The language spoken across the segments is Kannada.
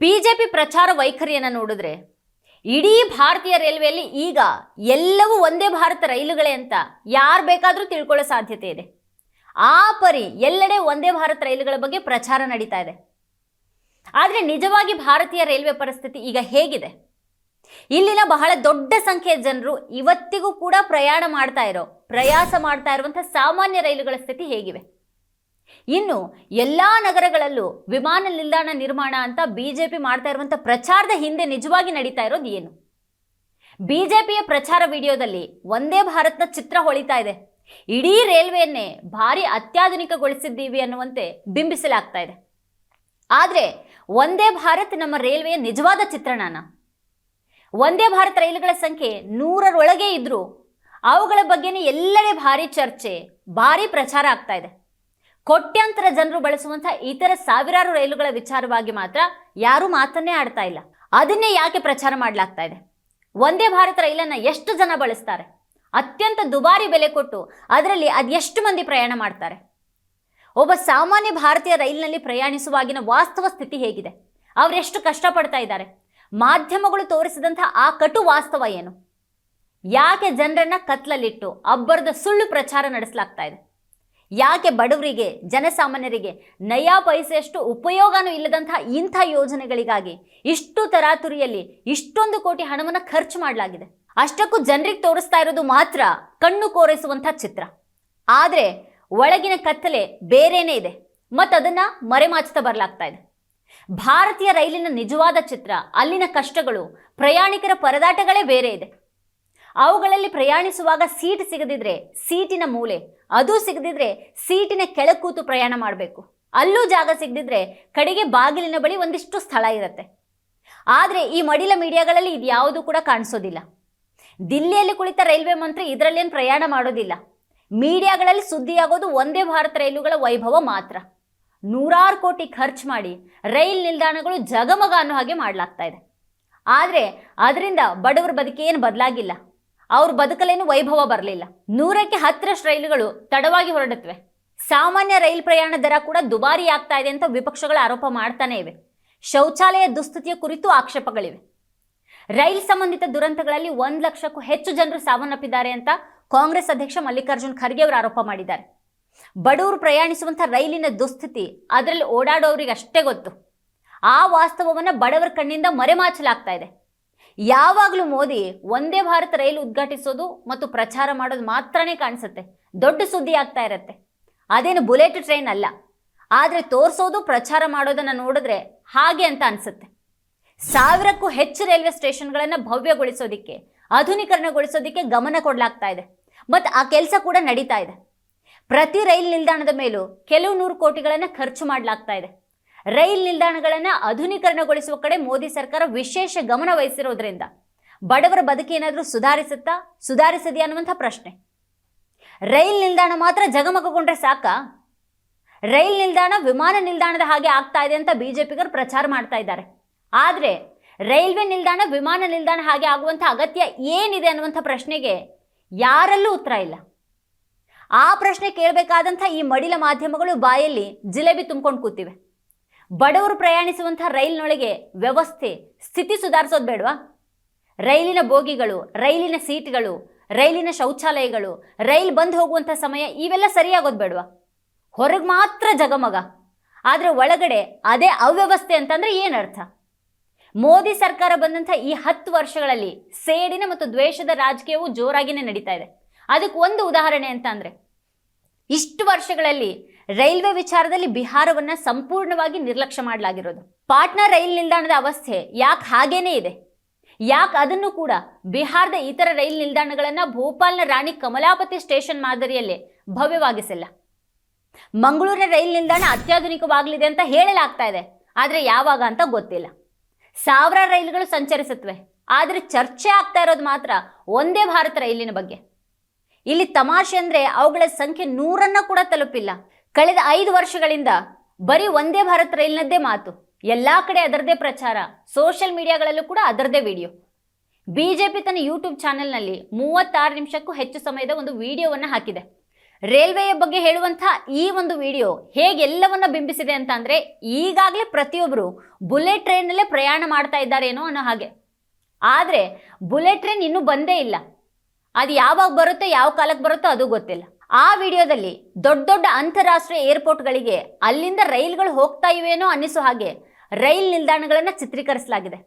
ಬಿಜೆಪಿ ಪ್ರಚಾರ ವೈಖರಿಯನ್ನು ನೋಡಿದ್ರೆ ಇಡೀ ಭಾರತೀಯ ರೈಲ್ವೆಯಲ್ಲಿ ಈಗ ಎಲ್ಲವೂ ಒಂದೇ ಭಾರತ ರೈಲುಗಳೇ ಅಂತ ಯಾರು ಬೇಕಾದರೂ ತಿಳ್ಕೊಳ್ಳೋ ಸಾಧ್ಯತೆ ಇದೆ. ಆ ಪರಿ ಎಲ್ಲೆಡೆ ಒಂದೇ ಭಾರತ ರೈಲುಗಳ ಬಗ್ಗೆ ಪ್ರಚಾರ ನಡೀತಾ ಇದೆ. ಆದರೆ ನಿಜವಾಗಿ ಭಾರತೀಯ ರೈಲ್ವೆ ಪರಿಸ್ಥಿತಿ ಈಗ ಹೇಗಿದೆ? ಇಲ್ಲಿನ ಬಹಳ ದೊಡ್ಡ ಸಂಖ್ಯೆಯ ಜನರು ಇವತ್ತಿಗೂ ಕೂಡ ಪ್ರಯಾಣ ಮಾಡ್ತಾ ಇರೋ, ಪ್ರಯಾಸ ಮಾಡ್ತಾ ಇರುವಂಥ ಸಾಮಾನ್ಯ ರೈಲುಗಳ ಸ್ಥಿತಿ ಹೇಗಿವೆ ಇನ್ನು ಎಲ್ಲಾ ನಗರಗಳಲ್ಲೂ ವಿಮಾನ ನಿಲ್ದಾಣ ನಿರ್ಮಾಣ ಅಂತ ಬಿಜೆಪಿ ಮಾಡ್ತಾ ಇರುವಂಥ ಪ್ರಚಾರದ ಹಿಂದೆ ನಿಜವಾಗಿ ನಡೀತಾ ಇರೋದು ಏನು? ಬಿಜೆಪಿಯ ಪ್ರಚಾರ ವಿಡಿಯೋದಲ್ಲಿ ಒಂದೇ ಭಾರತ್ನ ಚಿತ್ರ ಹೊಳಿತಾ ಇದೆ. ಇಡೀ ರೈಲ್ವೆಯನ್ನೇ ಭಾರಿ ಅತ್ಯಾಧುನಿಕಗೊಳಿಸಿದ್ದೀವಿ ಅನ್ನುವಂತೆ ಬಿಂಬಿಸಲಾಗ್ತಾ ಇದೆ. ಆದರೆ ಒಂದೇ ಭಾರತ್ ನಮ್ಮ ರೈಲ್ವೆಯ ನಿಜವಾದ ಚಿತ್ರಣನ? ಒಂದೇ ಭಾರತ್ ರೈಲುಗಳ ಸಂಖ್ಯೆ ನೂರರೊಳಗೆ ಇದ್ದರೂ ಅವುಗಳ ಬಗ್ಗೆನೇ ಎಲ್ಲೆಡೆ ಭಾರಿ ಚರ್ಚೆ, ಭಾರಿ ಪ್ರಚಾರ ಆಗ್ತಾ ಇದೆ. ಕೋಟ್ಯಾಂತರ ಜನರು ಬಳಸುವಂತಹ ಇತರ ಸಾವಿರಾರು ರೈಲುಗಳ ವಿಚಾರವಾಗಿ ಮಾತ್ರ ಯಾರೂ ಮಾತನ್ನೇ ಆಡ್ತಾ ಇಲ್ಲ. ಅದನ್ನೇ ಯಾಕೆ ಪ್ರಚಾರ ಮಾಡಲಾಗ್ತಾ ಇದೆ? ಒಂದೇ ಭಾರತ ರೈಲನ್ನು ಎಷ್ಟು ಜನ ಬಳಸ್ತಾರೆ? ಅತ್ಯಂತ ದುಬಾರಿ ಬೆಲೆ ಕೊಟ್ಟು ಅದರಲ್ಲಿ ಅದೆಷ್ಟು ಮಂದಿ ಪ್ರಯಾಣ ಮಾಡ್ತಾರೆ? ಒಬ್ಬ ಸಾಮಾನ್ಯ ಭಾರತೀಯ ರೈಲಿನಲ್ಲಿ ಪ್ರಯಾಣಿಸುವಾಗಿನ ವಾಸ್ತವ ಸ್ಥಿತಿ ಹೇಗಿದೆ? ಅವರೆಷ್ಟು ಕಷ್ಟಪಡ್ತಾ ಇದ್ದಾರೆ? ಮಾಧ್ಯಮಗಳು ತೋರಿಸಿದಂಥ ಆ ಕಟು ವಾಸ್ತವ ಏನು? ಯಾಕೆ ಜನರನ್ನ ಕತ್ಲಲ್ಲಿಟ್ಟು ಅಬ್ಬರದ ಸುಳ್ಳು ಪ್ರಚಾರ ನಡೆಸಲಾಗ್ತಾ ಇದೆ? ಯಾಕೆ ಬಡವರಿಗೆ, ಜನಸಾಮಾನ್ಯರಿಗೆ ನಯಾ ಪೈಸೆಯಷ್ಟು ಉಪಯೋಗನೂ ಇಲ್ಲದಂತಹ ಇಂಥ ಯೋಜನೆಗಳಿಗಾಗಿ ಇಷ್ಟು ತರಾತುರಿಯಲ್ಲಿ ಇಷ್ಟೊಂದು ಕೋಟಿ ಹಣವನ್ನು ಖರ್ಚು ಮಾಡಲಾಗಿದೆ. ಅಷ್ಟಕ್ಕೂ ಜನರಿಗೆ ತೋರಿಸ್ತಾ ಇರೋದು ಮಾತ್ರ ಕಣ್ಣು ಕೋರೈಸುವಂಥ ಚಿತ್ರ. ಆದರೆ ಒಳಗಿನ ಕತ್ತಲೆ ಬೇರೆನೇ ಇದೆ. ಮತ್ತು ಅದನ್ನು ಮರೆಮಾಚ್ತಾ ಬರಲಾಗ್ತಾ ಇದೆ. ಭಾರತೀಯ ರೈಲಿನ ನಿಜವಾದ ಚಿತ್ರ, ಅಲ್ಲಿನ ಕಷ್ಟಗಳು, ಪ್ರಯಾಣಿಕರ ಪರದಾಟಗಳೇ ಬೇರೆ ಇದೆ. ಅವುಗಳಲ್ಲಿ ಪ್ರಯಾಣಿಸುವಾಗ ಸೀಟ್ ಸಿಗದಿದ್ರೆ ಸೀಟಿನ ಮೂಲೆ, ಅದು ಸಿಗದಿದ್ರೆ ಸೀಟಿನ ಕೆಳಗೆ ಕೂತು ಪ್ರಯಾಣ ಮಾಡಬೇಕು. ಅಲ್ಲೂ ಜಾಗ ಸಿಗದಿದ್ರೆ ಕಡೆಗೆ ಬಾಗಿಲಿನ ಬಳಿ ಒಂದಿಷ್ಟು ಸ್ಥಳ ಇರುತ್ತೆ. ಆದರೆ ಈ ಮಡಿಲ ಮೀಡಿಯಾಗಳಲ್ಲಿ ಇದು ಯಾವುದೂ ಕೂಡ ಕಾಣಿಸೋದಿಲ್ಲ. ದಿಲ್ಲಿಯಲ್ಲಿ ಕುಳಿತ ರೈಲ್ವೆ ಮಂತ್ರಿ ಇದರಲ್ಲೇನು ಪ್ರಯಾಣ ಮಾಡೋದಿಲ್ಲ. ಮೀಡಿಯಾಗಳಲ್ಲಿ ಸುದ್ದಿಯಾಗೋದು ಒಂದೇ ಭಾರತ ರೈಲುಗಳ ವೈಭವ ಮಾತ್ರ. ನೂರಾರು ಕೋಟಿ ಖರ್ಚು ಮಾಡಿ ರೈಲ್ ನಿಲ್ದಾಣಗಳು ಜಗಮಗ ಅನ್ನೋ ಹಾಗೆ ಮಾಡಲಾಗ್ತಾ ಇದೆ. ಆದರೆ ಅದರಿಂದ ಬಡವರ ಬದುಕೇನು ಬದಲಾಗಿಲ್ಲ. ಅವ್ರ ಬದುಕಲೇನು ವೈಭವ ಬರಲಿಲ್ಲ. ನೂರಕ್ಕೆ ಹತ್ತರಷ್ಟು ರೈಲುಗಳು ತಡವಾಗಿ ಹೊರಡುತ್ತವೆ. ಸಾಮಾನ್ಯ ರೈಲ್ ಪ್ರಯಾಣ ದರ ಕೂಡ ದುಬಾರಿ ಆಗ್ತಾ ಇದೆ ಅಂತ ವಿಪಕ್ಷಗಳ ಆರೋಪ ಮಾಡ್ತಾನೆ ಇವೆ. ಶೌಚಾಲಯ ದುಸ್ಥಿತಿಯ ಕುರಿತು ಆಕ್ಷೇಪಗಳಿವೆ. ರೈಲ್ ಸಂಬಂಧಿತ ದುರಂತಗಳಲ್ಲಿ ಒಂದು ಲಕ್ಷಕ್ಕೂ ಹೆಚ್ಚು ಜನರು ಸಾವನ್ನಪ್ಪಿದ್ದಾರೆ ಅಂತ ಕಾಂಗ್ರೆಸ್ ಅಧ್ಯಕ್ಷ ಮಲ್ಲಿಕಾರ್ಜುನ್ ಖರ್ಗೆ ಅವರು ಆರೋಪ ಮಾಡಿದ್ದಾರೆ. ಬಡವರು ಪ್ರಯಾಣಿಸುವಂಥ ರೈಲಿನ ದುಸ್ಥಿತಿ ಅದರಲ್ಲಿ ಓಡಾಡೋರಿಗೆ ಅಷ್ಟೇ ಗೊತ್ತು. ಆ ವಾಸ್ತವವನ್ನು ಬಡವರ ಕಣ್ಣಿಂದ ಮರೆಮಾಚಲಾಗ್ತಾ ಇದೆ. ಯಾವಾಗಲೂ ಮೋದಿ ಒಂದೇ ಭಾರತ ರೈಲು ಉದ್ಘಾಟಿಸೋದು ಮತ್ತು ಪ್ರಚಾರ ಮಾಡೋದು ಮಾತ್ರನೇ ಕಾಣಿಸುತ್ತೆ. ದೊಡ್ಡ ಸುದ್ದಿ ಆಗ್ತಾ ಇರತ್ತೆ. ಅದೇನು ಬುಲೆಟ್ ಟ್ರೈನ್ ಅಲ್ಲ. ಆದರೆ ತೋರಿಸೋದು, ಪ್ರಚಾರ ಮಾಡೋದನ್ನು ನೋಡಿದ್ರೆ ಹಾಗೆ ಅಂತ ಅನಿಸುತ್ತೆ. ಸಾವಿರಕ್ಕೂ ಹೆಚ್ಚು ರೈಲ್ವೆ ಸ್ಟೇಷನ್ಗಳನ್ನು ಭವ್ಯಗೊಳಿಸೋದಿಕ್ಕೆ, ಆಧುನೀಕರಣಗೊಳಿಸೋದಕ್ಕೆ ಗಮನ ಕೊಡಲಾಗ್ತಾ ಇದೆ. ಮತ್ತು ಆ ಕೆಲಸ ಕೂಡ ನಡೀತಾ ಇದೆ. ಪ್ರತಿ ರೈಲ್ ನಿಲ್ದಾಣದ ಮೇಲೂ ಕೆಲವು ನೂರು ಕೋಟಿಗಳನ್ನು ಖರ್ಚು ಮಾಡಲಾಗ್ತಾ ಇದೆ. ರೈಲ್ ನಿಲ್ದಾಣಗಳನ್ನು ಆಧುನೀಕರಣಗೊಳಿಸುವ ಕಡೆ ಮೋದಿ ಸರ್ಕಾರ ವಿಶೇಷ ಗಮನ ವಹಿಸಿರೋದ್ರಿಂದ ಬಡವರ ಬದುಕೇನಾದರೂ ಸುಧಾರಿಸುತ್ತಾ ಸುಧಾರಿಸಿದೆಯಾ ಅನ್ನುವಂಥ ಪ್ರಶ್ನೆ. ರೈಲ್ ನಿಲ್ದಾಣ ಮಾತ್ರ ಜಗಮಗಗೊಂಡ್ರೆ ಸಾಕಾ? ರೈಲ್ ನಿಲ್ದಾಣ ವಿಮಾನ ನಿಲ್ದಾಣದ ಹಾಗೆ ಆಗ್ತಾ ಇದೆ ಅಂತ ಬಿಜೆಪಿಗರು ಪ್ರಚಾರ ಮಾಡ್ತಾ ಇದ್ದಾರೆ. ಆದರೆ ರೈಲ್ವೆ ನಿಲ್ದಾಣ, ವಿಮಾನ ನಿಲ್ದಾಣ ಹಾಗೆ ಆಗುವಂಥ ಅಗತ್ಯ ಏನಿದೆ ಅನ್ನುವಂಥ ಪ್ರಶ್ನೆಗೆ ಯಾರಲ್ಲೂ ಉತ್ತರ ಇಲ್ಲ. ಆ ಪ್ರಶ್ನೆ ಕೇಳಬೇಕಾದಂಥ ಈ ಮಡಿಲ ಮಾಧ್ಯಮಗಳು ಬಾಯಲ್ಲಿ ಜಿಲೇಬಿ ತುಂಬ್ಕೊಂಡು ಕೂತಿವೆ. ಬಡವರು ಪ್ರಯಾಣಿಸುವಂಥ ರೈಲಿನೊಳಗೆ ವ್ಯವಸ್ಥೆ, ಸ್ಥಿತಿ ಸುಧಾರಿಸೋದು ಬೇಡವಾ? ರೈಲಿನ ಬೋಗಿಗಳು, ರೈಲಿನ ಸೀಟ್ಗಳು, ರೈಲಿನ ಶೌಚಾಲಯಗಳು, ರೈಲ್ ಬಂದು ಹೋಗುವಂಥ ಸಮಯ ಇವೆಲ್ಲ ಸರಿಯಾಗೋದು ಬೇಡವಾ? ಹೊರಗೆ ಮಾತ್ರ ಜಗಮಗ ಆದರೆ ಒಳಗಡೆ ಅದೇ ಅವ್ಯವಸ್ಥೆ ಅಂತಂದ್ರೆ ಏನರ್ಥ? ಮೋದಿ ಸರ್ಕಾರ ಬಂದಂಥ ಈ ಹತ್ತು ವರ್ಷಗಳಲ್ಲಿ ಸೇಡಿನ ಮತ್ತು ದ್ವೇಷದ ರಾಜಕೀಯವು ಜೋರಾಗಿನೇ ನಡೀತಾ ಇದೆ. ಅದಕ್ಕೆ ಒಂದು ಉದಾಹರಣೆ ಅಂತ ಅಂದರೆ ಇಷ್ಟು ವರ್ಷಗಳಲ್ಲಿ ರೈಲ್ವೆ ವಿಚಾರದಲ್ಲಿ ಬಿಹಾರವನ್ನ ಸಂಪೂರ್ಣವಾಗಿ ನಿರ್ಲಕ್ಷ್ಯ ಮಾಡಲಾಗಿರೋದು. ಪಾಟ್ನಾ ರೈಲ್ ನಿಲ್ದಾಣದ ಅವಸ್ಥೆ ಯಾಕೆ ಹಾಗೇನೇ ಇದೆ? ಯಾಕೆ ಅದನ್ನು ಕೂಡ ಬಿಹಾರದ ಇತರ ರೈಲ್ ನಿಲ್ದಾಣಗಳನ್ನ ಭೋಪಾಲ್ನ ರಾಣಿ ಕಮಲಾಪತಿ ಸ್ಟೇಷನ್ ಮಾದರಿಯಲ್ಲೇ ಭವ್ಯವಾಗಿಸಿಲ್ಲ? ಮಂಗಳೂರಿನ ರೈಲ್ ನಿಲ್ದಾಣ ಅತ್ಯಾಧುನಿಕವಾಗಲಿದೆ ಅಂತ ಹೇಳಲಾಗ್ತಾ ಇದೆ. ಆದರೆ ಯಾವಾಗ ಅಂತ ಗೊತ್ತಿಲ್ಲ. ಸಾವಿರಾರು ರೈಲುಗಳು ಸಂಚರಿಸುತ್ತವೆ ಆದರೆ ಚರ್ಚೆ ಆಗ್ತಾ ಇರೋದು ಮಾತ್ರ ಒಂದೇ ಭಾರತ ರೈಲಿನ ಬಗ್ಗೆ. ಇಲ್ಲಿ ತಮಾಷೆ ಅಂದರೆ ಅವುಗಳ ಸಂಖ್ಯೆ ನೂರನ್ನ ಕೂಡ ತಲುಪಿಲ್ಲ. ಕಳೆದ ಐದು ವರ್ಷಗಳಿಂದ ಬರೀ ಒಂದೇ ಭಾರತ್ ರೈಲ್ನದ್ದೇ ಮಾತು. ಎಲ್ಲಾ ಕಡೆ ಅದರದೇ ಪ್ರಚಾರ. ಸೋಷಿಯಲ್ ಮೀಡಿಯಾಗಳಲ್ಲೂ ಕೂಡ ಅದರದೇ ವಿಡಿಯೋ. ಬಿಜೆಪಿ ತನ್ನ ಯೂಟ್ಯೂಬ್ ಚಾನೆಲ್ನಲ್ಲಿ ಮೂವತ್ತಾರು ನಿಮಿಷಕ್ಕೂ ಹೆಚ್ಚು ಸಮಯದ ಒಂದು ವಿಡಿಯೋವನ್ನು ಹಾಕಿದೆ. ರೈಲ್ವೆಯ ಬಗ್ಗೆ ಹೇಳುವಂತಹ ಈ ಒಂದು ವಿಡಿಯೋ ಹೇಗೆ ಎಲ್ಲವನ್ನ ಬಿಂಬಿಸಿದೆ ಅಂತ ಅಂದ್ರೆ ಈಗಾಗಲೇ ಪ್ರತಿಯೊಬ್ಬರು ಬುಲೆಟ್ ಟ್ರೈನಲ್ಲೇ ಪ್ರಯಾಣ ಮಾಡ್ತಾ ಇದ್ದಾರೇನೋ ಅನ್ನೋ ಹಾಗೆ. ಆದರೆ ಬುಲೆಟ್ ಟ್ರೈನ್ ಇನ್ನೂ ಬಂದೇ ಇಲ್ಲ. ಅದು ಯಾವಾಗ ಬರುತ್ತೋ, ಯಾವ ಕಾಲಕ್ಕೆ ಬರುತ್ತೋ ಅದು ಗೊತ್ತಿಲ್ಲ. ಆ ವಿಡಿಯೋದಲ್ಲಿ ದೊಡ್ಡ ದೊಡ್ಡ ಅಂತಾರಾಷ್ಟ್ರೀಯ ಏರ್ಪೋರ್ಟ್ಗಳಿಗೆ ಅಲ್ಲಿಂದ ರೈಲ್ಗಳು ಹೋಗ್ತಾ ಇವೇನೋ ಅನ್ನಿಸೋ ಹಾಗೆ ರೈಲ್ ನಿಲ್ದಾಣಗಳನ್ನು ಚಿತ್ರೀಕರಿಸಲಾಗಿದೆ.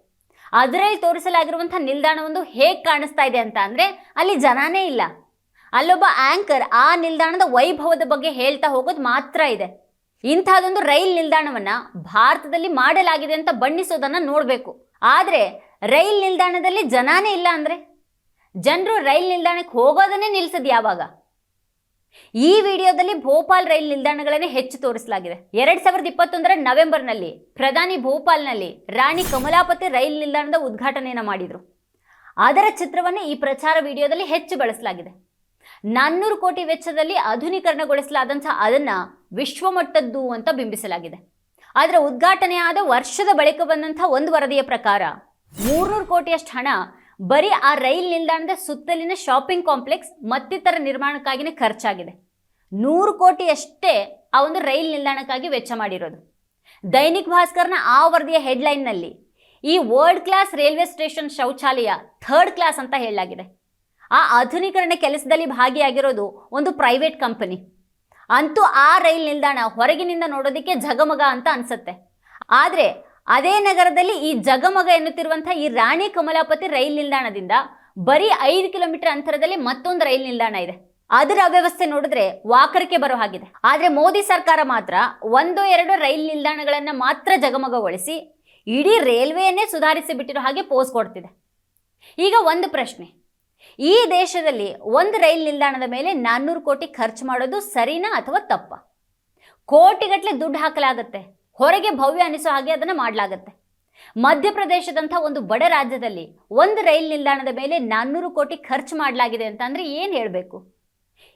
ಅದರಲ್ಲಿ ತೋರಿಸಲಾಗಿರುವಂಥ ನಿಲ್ದಾಣವೊಂದು ಹೇಗೆ ಕಾಣಿಸ್ತಾ ಇದೆ ಅಂತ ಅಂದರೆ ಅಲ್ಲಿ ಜನಾನೇ ಇಲ್ಲ. ಅಲ್ಲೊಬ್ಬ ಆಂಕರ್ ಆ ನಿಲ್ದಾಣದ ವೈಭವದ ಬಗ್ಗೆ ಹೇಳ್ತಾ ಹೋಗೋದು ಮಾತ್ರ ಇದೆ. ಇಂಥದ್ದೊಂದು ರೈಲ್ ನಿಲ್ದಾಣವನ್ನು ಭಾರತದಲ್ಲಿ ಮಾಡಲಾಗಿದೆ ಅಂತ ಬಣ್ಣಿಸೋದನ್ನು ನೋಡಬೇಕು. ಆದರೆ ರೈಲ್ ನಿಲ್ದಾಣದಲ್ಲಿ ಜನಾನೇ ಇಲ್ಲ ಅಂದರೆ? ಜನರು ರೈಲ್ ನಿಲ್ದಾಣಕ್ಕೆ ಹೋಗೋದನ್ನೇ ನಿಲ್ಸೋದು ಯಾವಾಗ? ಈ ವಿಡಿಯೋದಲ್ಲಿ ಭೋಪಾಲ್ ರೈಲ್ ನಿಲ್ದಾಣಗಳನ್ನೇ ಹೆಚ್ಚು ತೋರಿಸಲಾಗಿದೆ. ಎರಡ್ ಸಾವಿರದ ಇಪ್ಪತ್ತೊಂದರ ನವೆಂಬರ್ನಲ್ಲಿ ಪ್ರಧಾನಿ ಭೋಪಾಲ್ನಲ್ಲಿ ರಾಣಿ ಕಮಲಾಪತಿ ರೈಲ್ ನಿಲ್ದಾಣದ ಉದ್ಘಾಟನೆಯನ್ನು ಮಾಡಿದರು. ಅದರ ಚಿತ್ರವನ್ನು ಈ ಪ್ರಚಾರ ವಿಡಿಯೋದಲ್ಲಿ ಹೆಚ್ಚು ಬಳಸಲಾಗಿದೆ. ನಾನ್ನೂರು ಕೋಟಿ ವೆಚ್ಚದಲ್ಲಿ ಆಧುನೀಕರಣಗೊಳಿಸಲಾದಂಥ ಅದನ್ನು ವಿಶ್ವಮಟ್ಟದ್ದು ಅಂತ ಬಿಂಬಿಸಲಾಗಿದೆ. ಅದರ ಉದ್ಘಾಟನೆಯಾದ ವರ್ಷದ ಬಳಿಕ ಬಂದಂಥ ಒಂದು ವರದಿಯ ಪ್ರಕಾರ ಮೂರ್ನೂರು ಕೋಟಿಯಷ್ಟು ಹಣ ಬರೀ ಆ ರೈಲ್ ನಿಲ್ದಾಣದ ಸುತ್ತಲಿನ ಶಾಪಿಂಗ್ ಕಾಂಪ್ಲೆಕ್ಸ್ ಮತ್ತಿತರ ನಿರ್ಮಾಣಕ್ಕಾಗಿನೇ ಖರ್ಚಾಗಿದೆ. ನೂರು ಕೋಟಿಯಷ್ಟೇ ಆ ಒಂದು ರೈಲ್ ನಿಲ್ದಾಣಕ್ಕಾಗಿ ವೆಚ್ಚ ಮಾಡಿರೋದು. ದೈನಿಕ್ ಭಾಸ್ಕರ್ನ ಆ ವರದಿಯ ಹೆಡ್ಲೈನ್ನಲ್ಲಿ ಈ ವರ್ಲ್ಡ್ ಕ್ಲಾಸ್ ರೈಲ್ವೆ ಸ್ಟೇಷನ್ ಶೌಚಾಲಯ ಥರ್ಡ್ ಕ್ಲಾಸ್ ಅಂತ ಹೇಳಲಾಗಿದೆ. ಆ ಆಧುನೀಕರಣ ಕೆಲಸದಲ್ಲಿ ಭಾಗಿಯಾಗಿರೋದು ಒಂದು ಪ್ರೈವೇಟ್ ಕಂಪನಿ ಅಂತೂ ಆ ರೈಲ್ ನಿಲ್ದಾಣ ಹೊರಗಿನಿಂದ ನೋಡೋದಕ್ಕೆ ಝಗಮಗ ಅಂತ ಅನ್ಸುತ್ತೆ. ಆದರೆ ಅದೇ ನಗರದಲ್ಲಿ ಈ ಜಗಮಗ ಎನ್ನುತ್ತಿರುವಂತಹ ಈ ರಾಣಿ ಕಮಲಾಪತಿ ರೈಲ್ ನಿಲ್ದಾಣದಿಂದ ಬರೀ ಐದು ಕಿಲೋಮೀಟರ್ ಅಂತರದಲ್ಲಿ ಮತ್ತೊಂದು ರೈಲ್ ನಿಲ್ದಾಣ ಇದೆ. ಅದರ ಅವ್ಯವಸ್ಥೆ ನೋಡಿದ್ರೆ ವಾಕರಕ್ಕೆ ಬರೋ ಹಾಗಿದೆ. ಆದರೆ ಮೋದಿ ಸರ್ಕಾರ ಮಾತ್ರ ಒಂದು ಎರಡು ರೈಲ್ ನಿಲ್ದಾಣಗಳನ್ನು ಮಾತ್ರ ಜಗಮಗಗೊಳಿಸಿ ಇಡೀ ರೈಲ್ವೆಯನ್ನೇ ಸುಧಾರಿಸಿ ಬಿಟ್ಟಿರೋ ಹಾಗೆ ಪೋಸ್ ಕೊಡ್ತಿದೆ. ಈಗ ಒಂದು ಪ್ರಶ್ನೆ. ಈ ದೇಶದಲ್ಲಿ ಒಂದು ರೈಲ್ ನಿಲ್ದಾಣದ ಮೇಲೆ ನಾನ್ನೂರು ಕೋಟಿ ಖರ್ಚು ಮಾಡೋದು ಸರಿನಾ ಅಥವಾ ತಪ್ಪ? ಕೋಟಿಗಟ್ಟಲೆ ದುಡ್ಡು ಹಾಕಲಾಗತ್ತೆ. ಹೊರಗೆ ಭವ್ಯ ಅನಿಸೋ ಹಾಗೆ ಅದನ್ನು ಮಾಡಲಾಗತ್ತೆ. ಮಧ್ಯಪ್ರದೇಶದಂಥ ಒಂದು ಬಡ ರಾಜ್ಯದಲ್ಲಿ ಒಂದು ರೈಲ್ ನಿಲ್ದಾಣದ ಮೇಲೆ ನಾನ್ನೂರು ಕೋಟಿ ಖರ್ಚು ಮಾಡಲಾಗಿದೆ ಅಂತ ಅಂದರೆ ಏನು ಹೇಳಬೇಕು?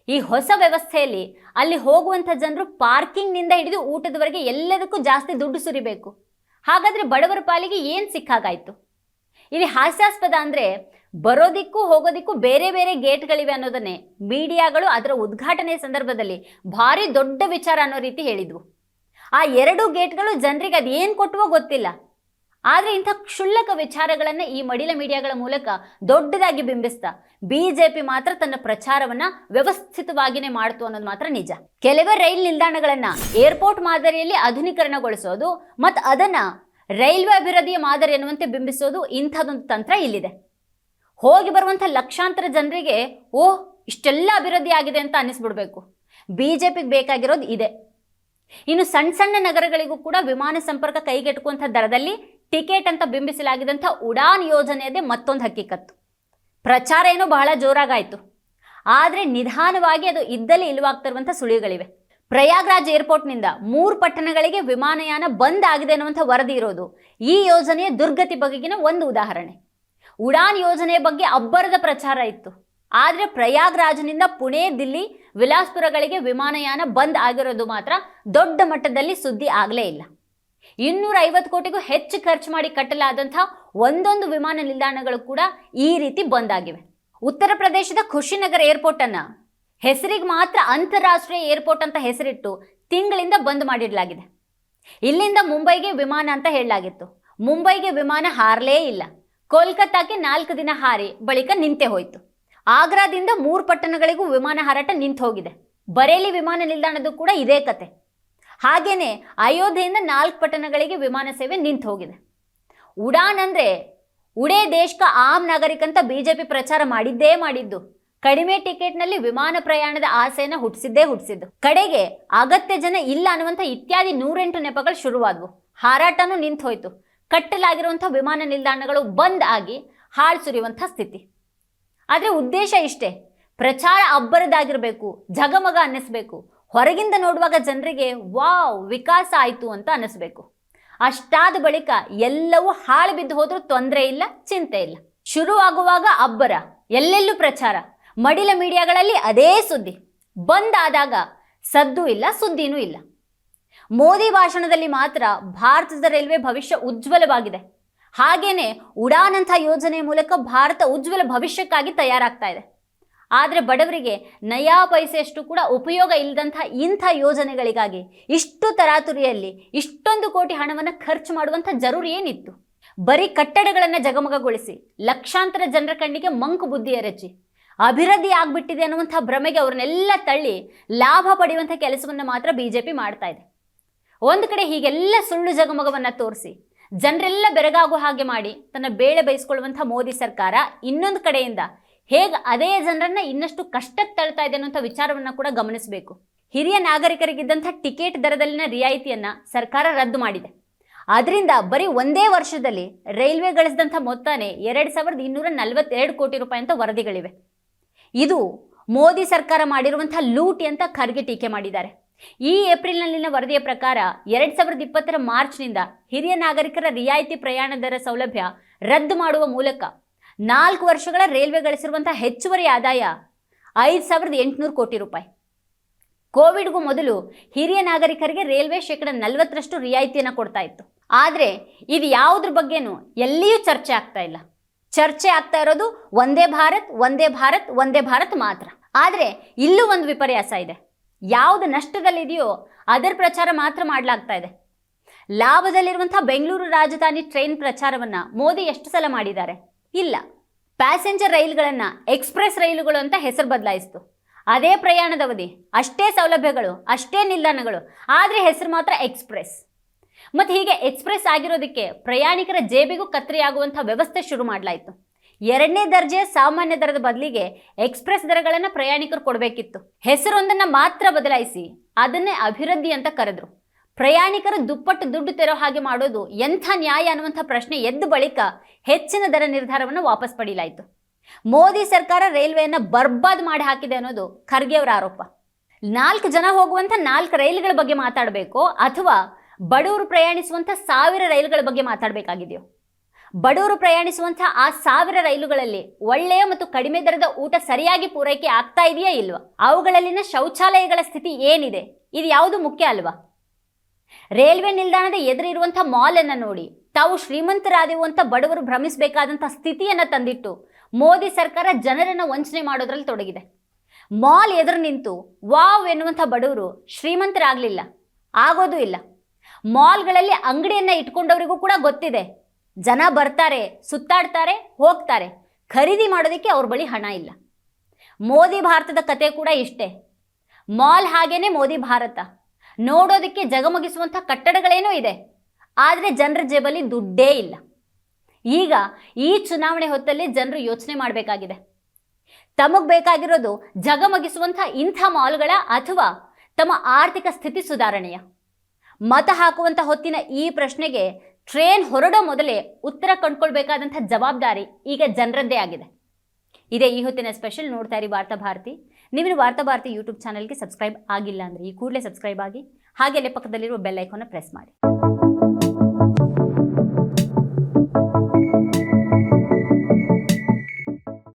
ಈ ಹೊಸ ವ್ಯವಸ್ಥೆಯಲ್ಲಿ ಅಲ್ಲಿ ಹೋಗುವಂಥ ಜನರು ಪಾರ್ಕಿಂಗ್ನಿಂದ ಹಿಡಿದು ಊಟದವರೆಗೆ ಎಲ್ಲದಕ್ಕೂ ಜಾಸ್ತಿ ದುಡ್ಡು ಸುರಿಬೇಕು. ಹಾಗಾದರೆ ಬಡವರ ಪಾಲಿಗೆ ಏನು ಸಿಕ್ಕಾಗಾಯಿತು? ಇಲ್ಲಿ ಹಾಸ್ಯಾಸ್ಪದ ಅಂದರೆ ಬರೋದಿಕ್ಕೂ ಹೋಗೋದಿಕ್ಕೂ ಬೇರೆ ಬೇರೆ ಗೇಟ್ಗಳಿವೆ ಅನ್ನೋದನ್ನೇ ಮೀಡಿಯಾಗಳು ಅದರ ಉದ್ಘಾಟನೆ ಸಂದರ್ಭದಲ್ಲಿ ಭಾರಿ ದೊಡ್ಡ ವಿಚಾರ ಅನ್ನೋ ರೀತಿ ಹೇಳಿದ್ವು. ಆ ಎರಡು ಗೇಟ್ಗಳು ಜನರಿಗೆ ಅದೇನು ಏನು ಕೊಟ್ಟವೋ ಗೊತ್ತಿಲ್ಲ. ಆದರೆ ಇಂಥ ಕ್ಷುಲ್ಲಕ ವಿಚಾರಗಳನ್ನು ಈ ಮಡಿಲ ಮೀಡಿಯಾಗಳ ಮೂಲಕ ದೊಡ್ಡದಾಗಿ ಬಿಂಬಿಸ್ತಾ ಬಿ ಜೆ ಪಿ ಮಾತ್ರ ತನ್ನ ಪ್ರಚಾರವನ್ನ ವ್ಯವಸ್ಥಿತವಾಗಿನೇ ಮಾಡ್ತು ಅನ್ನೋದು ಮಾತ್ರ ನಿಜ. ಕೆಲವೇ ರೈಲ್ ನಿಲ್ದಾಣಗಳನ್ನು ಏರ್ಪೋರ್ಟ್ ಮಾದರಿಯಲ್ಲಿ ಆಧುನೀಕರಣಗೊಳಿಸೋದು ಮತ್ತು ಅದನ್ನ ರೈಲ್ವೆ ಅಭಿವೃದ್ಧಿಯ ಮಾದರಿ ಎನ್ನುವಂತೆ ಬಿಂಬಿಸೋದು ಇಂಥದ್ದೊಂದು ತಂತ್ರ ಇಲ್ಲಿದೆ. ಹೋಗಿ ಬರುವಂಥ ಲಕ್ಷಾಂತರ ಜನರಿಗೆ ಓಹ್, ಇಷ್ಟೆಲ್ಲ ಅಭಿವೃದ್ಧಿ ಆಗಿದೆ ಅಂತ ಅನ್ನಿಸ್ಬಿಡ್ಬೇಕು. ಬಿಜೆಪಿಗೆ ಬೇಕಾಗಿರೋದು ಇದೆ. ಇನ್ನು ಸಣ್ಣ ಸಣ್ಣ ನಗರಗಳಿಗೂ ಕೂಡ ವಿಮಾನ ಸಂಪರ್ಕ ಕೈಗೆಟುಕುವಂಥ ದರದಲ್ಲಿ ಟಿಕೆಟ್ ಅಂತ ಬಿಂಬಿಸಲಾಗಿದ್ದಂಥ ಉಡಾನ್ ಯೋಜನೆಯದೇ ಮತ್ತೊಂದು ಹಕ್ಕಿಕತ್ತು. ಪ್ರಚಾರ ಏನೋ ಬಹಳ ಜೋರಾಗಾಯಿತು. ಆದರೆ ನಿಧಾನವಾಗಿ ಅದು ಇದ್ದಲ್ಲಿ ಇಲ್ಲವಾಗ್ತಿರುವಂಥ ಸುಳಿಗಳಿವೆ ಪ್ರಯಾಗ್ರಾಜ್ ಏರ್ಪೋರ್ಟ್ನಿಂದ ಮೂರು ಪಟ್ಟಣಗಳಿಗೆ ವಿಮಾನಯಾನ ಬಂದ್ ಆಗಿದೆ ಅನ್ನುವಂಥ ವರದಿ ಇರೋದು ಈ ಯೋಜನೆಯ ದುರ್ಗತಿ ಬಗೆಗಿನ ಒಂದು ಉದಾಹರಣೆ. ಉಡಾನ್ ಯೋಜನೆಯ ಬಗ್ಗೆ ಅಬ್ಬರದ ಪ್ರಚಾರ ಇತ್ತು. ಆದರೆ ಪ್ರಯಾಗ್ರಾಜ್ನಿಂದ ಪುಣೆ, ದಿಲ್ಲಿ ವಿಲಾಸ್ಪುರಗಳಿಗೆ ವಿಮಾನಯಾನ ಬಂದ್ ಆಗಿರೋದು ಮಾತ್ರ ದೊಡ್ಡ ಮಟ್ಟದಲ್ಲಿ ಸುದ್ದಿ ಆಗಲೇ ಇಲ್ಲ. ಇನ್ನೂರ ಐವತ್ತು ಕೋಟಿಗೂ ಹೆಚ್ಚು ಖರ್ಚು ಮಾಡಿ ಕಟ್ಟಲಾದಂಥ ಒಂದೊಂದು ವಿಮಾನ ನಿಲ್ದಾಣಗಳು ಕೂಡ ಈ ರೀತಿ ಬಂದ್ ಆಗಿವೆ. ಉತ್ತರ ಪ್ರದೇಶದ ಖುಷಿನಗರ್ ಏರ್ಪೋರ್ಟ್ ಅನ್ನ ಹೆಸರಿಗೆ ಮಾತ್ರ ಅಂತಾರಾಷ್ಟ್ರೀಯ ಏರ್ಪೋರ್ಟ್ ಅಂತ ಹೆಸರಿಟ್ಟು ತಿಂಗಳಿಂದ ಬಂದ್ ಮಾಡಿಡಲಾಗಿದೆ. ಇಲ್ಲಿಂದ ಮುಂಬೈಗೆ ವಿಮಾನ ಅಂತ ಹೇಳಲಾಗಿತ್ತು. ಮುಂಬೈಗೆ ವಿಮಾನ ಹಾರಲೇ ಇಲ್ಲ. ಕೋಲ್ಕತ್ತಾಕ್ಕೆ ನಾಲ್ಕು ದಿನ ಹಾರಿ ಬಳಿಕ ನಿಂತೆ ಹೋಯಿತು. ಆಗ್ರಾದಿಂದ ಮೂರು ಪಟ್ಟಣಗಳಿಗೂ ವಿಮಾನ ಹಾರಾಟ ನಿಂತು ಹೋಗಿದೆ ಬರೇಲಿ ವಿಮಾನ ನಿಲ್ದಾಣದ್ದು ಕೂಡ ಇದೇ ಕತೆ. ಹಾಗೇನೆ ಅಯೋಧ್ಯೆಯಿಂದ ನಾಲ್ಕು ಪಟ್ಟಣಗಳಿಗೆ ವಿಮಾನ ಸೇವೆ ನಿಂತು ಹೋಗಿದೆ ಉಡಾನ್ ಅಂದ್ರೆ ಉಡೇ ದೇಶಕ ಆಮ್ ನಾಗರಿಕ ಅಂತ ಬಿಜೆಪಿ ಪ್ರಚಾರ ಮಾಡಿದ್ದೇ ಮಾಡಿದ್ದು. ಕಡಿಮೆ ಟಿಕೆಟ್ನಲ್ಲಿ ವಿಮಾನ ಪ್ರಯಾಣದ ಆಸೆಯನ್ನು ಹುಟ್ಟಿಸಿದ್ದೇ ಹುಟ್ಟಿಸಿದ್ದು. ಕಡೆಗೆ ಅಗತ್ಯ ಜನ ಇಲ್ಲ ಅನ್ನುವಂಥ ಇತ್ಯಾದಿ ನೂರೆಂಟು ನೆಪಗಳು ಶುರುವಾದವು. ಹಾರಾಟನೂ ನಿಂತು ಹೋಯ್ತು ಕಟ್ಟಲಾಗಿರುವಂಥ ವಿಮಾನ ನಿಲ್ದಾಣಗಳು ಬಂದ್ ಆಗಿ ಹಾಳು ಸುರಿಯುವಂಥ ಸ್ಥಿತಿ. ಆದರೆ ಉದ್ದೇಶ ಇಷ್ಟೇ. ಪ್ರಚಾರ ಅಬ್ಬರದಾಗಿರಬೇಕು ಜಗಮಗ ಅನ್ನಿಸ್ಬೇಕು. ಹೊರಗಿಂದ ನೋಡುವಾಗ ಜನರಿಗೆ, ವಾವ್, ವಿಕಾಸ ಆಯಿತು ಅಂತ ಅನ್ನಿಸ್ಬೇಕು. ಅಷ್ಟಾದ ಬಳಿಕ ಎಲ್ಲವೂ ಹಾಳು ಬಿದ್ದು ಹೋದರೂ ತೊಂದರೆ ಇಲ್ಲ, ಚಿಂತೆ ಇಲ್ಲ. ಶುರುವಾಗುವಾಗ ಅಬ್ಬರ, ಎಲ್ಲೆಲ್ಲೂ ಪ್ರಚಾರ. ಮಡಿಲ ಮೀಡಿಯಾಗಳಲ್ಲಿ ಅದೇ ಸುದ್ದಿ. ಬಂದ್ ಆದಾಗ ಸದ್ದು ಇಲ್ಲ, ಸುದ್ದಿನೂ ಇಲ್ಲ. ಮೋದಿ ಭಾಷಣದಲ್ಲಿ ಮಾತ್ರ ಭಾರತದ ರೈಲ್ವೆ ಭವಿಷ್ಯ ಉಜ್ವಲವಾಗಿದೆ. ಹಾಗೇನೆ ಉಡಾನ್ ಅಂತ ಯೋಜನೆ ಮೂಲಕ ಭಾರತ ಉಜ್ವಲ ಭವಿಷ್ಯಕ್ಕಾಗಿ ತಯಾರಾಗ್ತಾ ಇದೆ. ಆದರೆ ಬಡವರಿಗೆ ನಯಾ ಪೈಸೆಯಷ್ಟು ಕೂಡ ಉಪಯೋಗ ಇಲ್ಲದಂಥ ಇಂಥ ಯೋಜನೆಗಳಿಗಾಗಿ ಇಷ್ಟು ತರಾತುರಿಯಲ್ಲಿ ಇಷ್ಟೊಂದು ಕೋಟಿ ಹಣವನ್ನು ಖರ್ಚು ಮಾಡುವಂಥ ಜರೂರು ಏನಿತ್ತು? ಬರೀ ಕಟ್ಟಡಗಳನ್ನು ಜಗಮಗಗೊಳಿಸಿ ಲಕ್ಷಾಂತರ ಜನರ ಕಣ್ಣಿಗೆ ಮಂಕು ಬುದ್ಧಿ ಎರಚಿ ಅಭಿವೃದ್ಧಿ ಆಗ್ಬಿಟ್ಟಿದೆ ಅನ್ನುವಂಥ ಭ್ರಮೆಗೆ ಅವ್ರನ್ನೆಲ್ಲ ತಳ್ಳಿ ಲಾಭ ಪಡೆಯುವಂಥ ಕೆಲಸವನ್ನು ಮಾತ್ರ ಬಿ ಜೆ ಪಿ ಮಾಡ್ತಾ ಇದೆ. ಒಂದು ಕಡೆ ಹೀಗೆಲ್ಲ ಸುಳ್ಳು ಜಗಮಗವನ್ನು ತೋರಿಸಿ ಜನರೆಲ್ಲ ಬೆರಗಾಗುವ ಹಾಗೆ ಮಾಡಿ ತನ್ನ ಬೇಳೆ ಬಯಸ್ಕೊಳ್ಳುವಂಥ ಮೋದಿ ಸರ್ಕಾರ ಇನ್ನೊಂದು ಕಡೆಯಿಂದ ಹೇಗೆ ಅದೇ ಜನರನ್ನ ಇನ್ನಷ್ಟು ಕಷ್ಟಕ್ಕೆ ತಳ್ತಾ ಇದೆ ಅನ್ನೋಂಥ ವಿಚಾರವನ್ನು ಕೂಡ ಗಮನಿಸಬೇಕು. ಹಿರಿಯ ನಾಗರಿಕರಿಗಿದ್ದಂಥ ಟಿಕೆಟ್ ದರದಲ್ಲಿನ ರಿಯಾಯಿತಿಯನ್ನ ಸರ್ಕಾರ ರದ್ದು ಮಾಡಿದೆ. ಆದ್ರಿಂದ ಬರೀ ಒಂದೇ ವರ್ಷದಲ್ಲಿ ರೈಲ್ವೆ ಗಳಿಸಿದಂಥ ಮೊತ್ತನೇ ಎರಡು ಸಾವಿರದ ಇನ್ನೂರ ನಲವತ್ತೆರಡು ಕೋಟಿ ರೂಪಾಯಿ ಅಂತ ವರದಿಗಳಿವೆ. ಇದು ಮೋದಿ ಸರ್ಕಾರ ಮಾಡಿರುವಂಥ ಲೂಟಿ ಅಂತ ಖರ್ಗೆ ಟೀಕೆ ಮಾಡಿದ್ದಾರೆ. ಈ ಏಪ್ರಿಲ್ನಲ್ಲಿನ ವರದಿಯ ಪ್ರಕಾರ ಎರಡ್ ಸಾವಿರದ ಇಪ್ಪತ್ತರ ಮಾರ್ಚ್ನಿಂದ ಹಿರಿಯ ನಾಗರಿಕರ ರಿಯಾಯಿತಿ ಪ್ರಯಾಣ ದರ ಸೌಲಭ್ಯ ರದ್ದು ಮಾಡುವ ಮೂಲಕ ನಾಲ್ಕು ವರ್ಷಗಳ ರೈಲ್ವೆ ಗಳಿಸಿರುವಂತಹ ಹೆಚ್ಚುವರಿ ಆದಾಯ ಐದು ಸಾವಿರದ ಎಂಟುನೂರು ಕೋಟಿ ರೂಪಾಯಿ. ಕೋವಿಡ್ಗೂ ಮೊದಲು ಹಿರಿಯ ನಾಗರಿಕರಿಗೆ ರೈಲ್ವೆ ಶೇಕಡ ನಲವತ್ತರಷ್ಟು ರಿಯಾಯಿತಿಯನ್ನು ಕೊಡ್ತಾ ಇತ್ತು. ಆದರೆ ಇದು ಯಾವುದ್ರ ಬಗ್ಗೆನೂ ಎಲ್ಲಿಯೂ ಚರ್ಚೆ ಆಗ್ತಾ ಇಲ್ಲ. ಚರ್ಚೆ ಆಗ್ತಾ ಇರೋದು ಒಂದೇ ಭಾರತ್ ಒಂದೇ ಭಾರತ್ ಒಂದೇ ಭಾರತ್ ಮಾತ್ರ. ಆದರೆ ಇಲ್ಲೂ ಒಂದು ವಿಪರ್ಯಾಸ ಇದೆ. ಯಾವುದು ನಷ್ಟದಲ್ಲಿದೆಯೋ ಅದರ ಪ್ರಚಾರ ಮಾತ್ರ ಮಾಡಲಾಗ್ತಾ ಇದೆ. ಲಾಭದಲ್ಲಿರುವಂಥ ಬೆಂಗಳೂರು ರಾಜಧಾನಿ ಟ್ರೈನ್ ಪ್ರಚಾರವನ್ನು ಮೋದಿ ಎಷ್ಟು ಸಲ ಮಾಡಿದ್ದಾರೆ? ಇಲ್ಲ. ಪ್ಯಾಸೆಂಜರ್ ರೈಲುಗಳನ್ನು ಎಕ್ಸ್ಪ್ರೆಸ್ ರೈಲುಗಳು ಅಂತ ಹೆಸರು ಬದಲಾಯಿಸ್ತು. ಅದೇ ಪ್ರಯಾಣದ ಅವಧಿ, ಅಷ್ಟೇ ಸೌಲಭ್ಯಗಳು, ಅಷ್ಟೇ ನಿಲ್ದಾಣಗಳು, ಆದರೆ ಹೆಸರು ಮಾತ್ರ ಎಕ್ಸ್ಪ್ರೆಸ್. ಮತ್ತು ಹೀಗೆ ಎಕ್ಸ್ಪ್ರೆಸ್ ಆಗಿರೋದಕ್ಕೆ ಪ್ರಯಾಣಿಕರ ಜೇಬಿಗೂ ಕತ್ತರಿಯಾಗುವಂಥ ವ್ಯವಸ್ಥೆ ಶುರು ಮಾಡಲಾಯಿತು. ಎರಡನೇ ದರ್ಜೆಯ ಸಾಮಾನ್ಯ ದರದ ಬದಲಿಗೆ ಎಕ್ಸ್ಪ್ರೆಸ್ ದರಗಳನ್ನು ಪ್ರಯಾಣಿಕರು ಕೊಡಬೇಕಿತ್ತು. ಹೆಸರೊಂದನ್ನು ಮಾತ್ರ ಬದಲಾಯಿಸಿ ಅದನ್ನೇ ಅಭಿವೃದ್ಧಿ ಅಂತ ಕರೆದ್ರು. ಪ್ರಯಾಣಿಕರು ದುಪ್ಪಟ್ಟು ದುಡ್ಡು ತೆರೋ ಹಾಗೆ ಮಾಡೋದು ಎಂಥ ನ್ಯಾಯ ಅನ್ನುವಂಥ ಪ್ರಶ್ನೆ ಎದ್ದು ಬಳಿಕ ಹೆಚ್ಚಿನ ದರ ನಿರ್ಧಾರವನ್ನು ವಾಪಸ್ ಪಡೆಯಲಾಯಿತು ಮೋದಿ ಸರ್ಕಾರ ರೈಲ್ವೆಯನ್ನು ಬರ್ಬಾದ್ ಮಾಡಿ ಹಾಕಿದೆ ಅನ್ನೋದು ಖರ್ಗೆ ಅವರ ಆರೋಪ. ನಾಲ್ಕು ಜನ ಹೋಗುವಂಥ ನಾಲ್ಕು ರೈಲುಗಳ ಬಗ್ಗೆ ಮಾತಾಡಬೇಕು ಅಥವಾ ಬಡವರು ಪ್ರಯಾಣಿಸುವಂಥ ಸಾವಿರ ರೈಲುಗಳ ಬಗ್ಗೆ ಮಾತಾಡಬೇಕಾಗಿದೆಯೋ? ಬಡವರು ಪ್ರಯಾಣಿಸುವಂತಹ ಆ ಸಾವಿರ ರೈಲುಗಳಲ್ಲಿ ಒಳ್ಳೆಯ ಮತ್ತು ಕಡಿಮೆ ದರದ ಊಟ ಸರಿಯಾಗಿ ಪೂರೈಕೆ ಆಗ್ತಾ ಇದೆಯಾ ಇಲ್ವಾ? ಅವುಗಳಲ್ಲಿನ ಶೌಚಾಲಯಗಳ ಸ್ಥಿತಿ ಏನಿದೆ? ಇದು ಯಾವುದು ಮುಖ್ಯ ಅಲ್ವಾ? ರೈಲ್ವೆ ನಿಲ್ದಾಣದ ಎದುರಿರುವಂತಹ ಮಾಲ್ ಅನ್ನ ನೋಡಿ, ತಾವು ಶ್ರೀಮಂತರಾದೆವು ಅಂತ ಬಡವರು ಭ್ರಮಿಸಬೇಕಾದಂಥ ಸ್ಥಿತಿಯನ್ನ ತಂದಿಟ್ಟು ಮೋದಿ ಸರ್ಕಾರ ಜನರನ್ನು ವಂಚನೆ ಮಾಡೋದ್ರಲ್ಲಿ ತೊಡಗಿದೆ. ಮಾಲ್ ಎದುರು ನಿಂತು ವಾವ್ ಎನ್ನುವಂಥ ಬಡವರು ಶ್ರೀಮಂತರಾಗಲಿಲ್ಲ, ಆಗೋದು ಇಲ್ಲ. ಮಾಲ್ಗಳಲ್ಲಿ ಅಂಗಡಿಯನ್ನ ಇಟ್ಕೊಂಡವರಿಗೂ ಕೂಡ ಗೊತ್ತಿದೆ ಜನ ಬರ್ತಾರೆ, ಸುತ್ತಾಡ್ತಾರೆ, ಹೋಗ್ತಾರೆ. ಖರೀದಿ ಮಾಡೋದಕ್ಕೆ ಅವ್ರ ಬಳಿ ಹಣ ಇಲ್ಲ. ಮೋದಿ ಭಾರತದ ಕತೆ ಕೂಡ ಇಷ್ಟೇ. ಮಾಲ್ ಹಾಗೇನೆ ಮೋದಿ ಭಾರತ. ನೋಡೋದಕ್ಕೆ ಜಗಮಗಿಸುವಂಥ ಕಟ್ಟಡಗಳೇನೂ ಇದೆ. ಆದರೆ ಜನರ ಜೇಬಲ್ಲಿ ದುಡ್ಡೇ ಇಲ್ಲ. ಈಗ ಈ ಚುನಾವಣೆ ಹೊತ್ತಲ್ಲಿ ಜನರು ಯೋಚನೆ ಮಾಡಬೇಕಾಗಿದೆ. ತಮಗೆ ಬೇಕಾಗಿರೋದು ಜಗಮಗಿಸುವಂಥ ಇಂಥ ಮಾಲ್ಗಳ ಅಥವಾ ತಮ್ಮ ಆರ್ಥಿಕ ಸ್ಥಿತಿ ಸುಧಾರಣೆಯ. ಮತ ಹಾಕುವಂಥ ಹೊತ್ತಿನ ಈ ಪ್ರಶ್ನೆಗೆ ಟ್ರೇನ್ ಹೊರಡೋ ಮೊದಲೇ ಉತ್ತರ ಕಂಡುಕೊಳ್ಬೇಕಾದಂಥ ಜವಾಬ್ದಾರಿ ಈಗ ಜನರದ್ದೇ ಆಗಿದೆ. ಇದೇ ಈ ಹೊತ್ತಿನ ಸ್ಪೆಷಲ್ ನೋಡ್ತಾ ಇರಿ ವಾರ್ತಾ ಭಾರತಿ. ನೀವು ವಾರ್ತಾ ಭಾರತಿ ಯೂಟ್ಯೂಬ್ ಚಾನಲ್ಗೆ ಸಬ್ಸ್ಕ್ರೈಬ್ ಆಗಿಲ್ಲ ಅಂದರೆ ಈ ಕೂಡಲೇ ಸಬ್ಸ್ಕ್ರೈಬ್ ಆಗಿ ಹಾಗೆ ಅಲ್ಲೇ ಪಕ್ಕದಲ್ಲಿರುವ ಬೆಲ್ ಐಕಾನ್ನ ಪ್ರೆಸ್ ಮಾಡಿ.